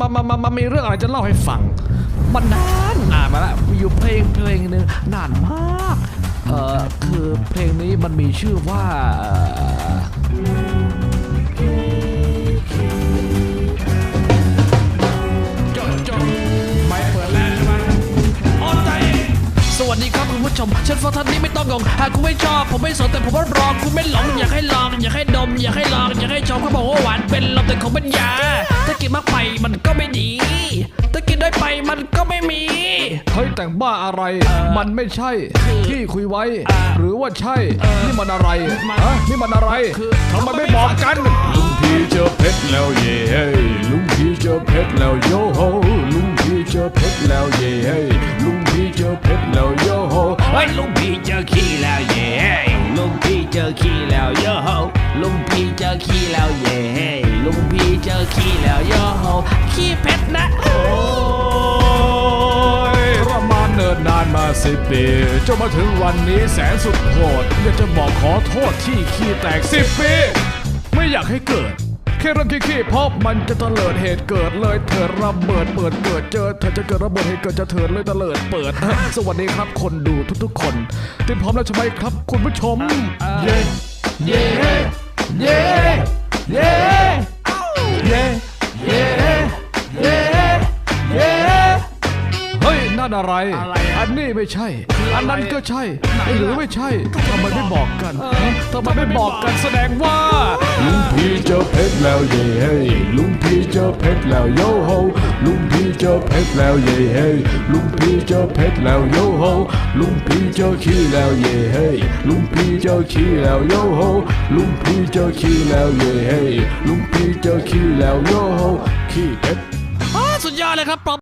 มามามามามีเรื่องอะไรจะเล่าให้ฟัง มันนานนานมาแล้วมีอยู่เพลงเพลงหนึ่งนานมาก เอ่อ คือเพลงนี้มันมีชื่อว่าเอ่อจดจดไม่เปิดแล้วใช่ไหมออนใจสวัสดีครับคุณผู้ชม ฉันฟังท่านนี้ไม่ต้องงงหากคุณไม่ชอบ ผมไม่สนแต่ผมว่ารองคุณไม่หลง อยากให้ลอง อยากให้ดม อยากให้ลอง อยากให้ชมเขาบอกว่าหวานเป็นลมแต่คงเป็นยา กินมากไปมันก็ไม่ดี ถ้ากินได้อยไปมันก็ไม่มี เฮ้ยแต่งบ้าอะไร มันไม่ใช่ ที่คุยไว้ หรือว่าใช่ นี่มันอะไรฮะนี่มันอะไรทำไมไม่บอกกัน ลุงพี่เจอเพชรแล้วเย่เฮ้ยลุงพี่เจอเพชรแล้วโยโฮลุงพี่เจอเพชรแล้วเย่เฮ้ยลุงพี่เจอเพชรแล้วโยโฮเฮ้ยลุงพี่เจอขี้แล้วเย่ลุงพี่เจอขี้แล้วโยโฮลุงพี่เจอขี้แล้วเย่ลุงพี่เจ อขี้แล้วโยโฮขี้เพชรนะโอ้ยประมาณเนินนานมาสิบปีจนมาถึงวันนี้แสนสุดโหดอยากจะบอกขอโทษที่ขี้แตกสิบปี ไม่อยากให้เกิดแค่เรื่องขี้ๆเพราะมันจะเตลิดเหตุเกิดเลยเถิดระเบิดเปิดเกิดเจอเธอจะเกิดระเบิดเหตุเกิดจะเถิดเลยเตลิดเปิด สวัสดีครับคนดูทุกๆ คนเตรียมพร้อมแล้วใช่ไหมครับ คุณผู้ชม เย้ เย้ เย้ เย้เย้ นั่นอะไร อันนี้ไม่ใช่ อันนั้นก็ใช่ หรือไม่ใช่ทำไมไม่บอกกันทำไมไม่บอกกันแสดงว่า ลุงพี่เจอเพชรแล้วเย่เฮ้ยลุงพี่เจอเพชรแล้วโยโฮลุงพี่เจอเพชรแล้วเย่เฮ้ยลุงพี่เจอเพชรแล้วโยโฮลุงพี่เจอขี้แล้วเย่เฮ้ยลุงพี่เจอขี้แล้วโยโฮลุงพี่เจอขี้แล้วเย่เฮ้ยลุงพี่เจอขี้แล้วโยโฮขี้เพชรอ้าสุดยอดเลยครับปรบ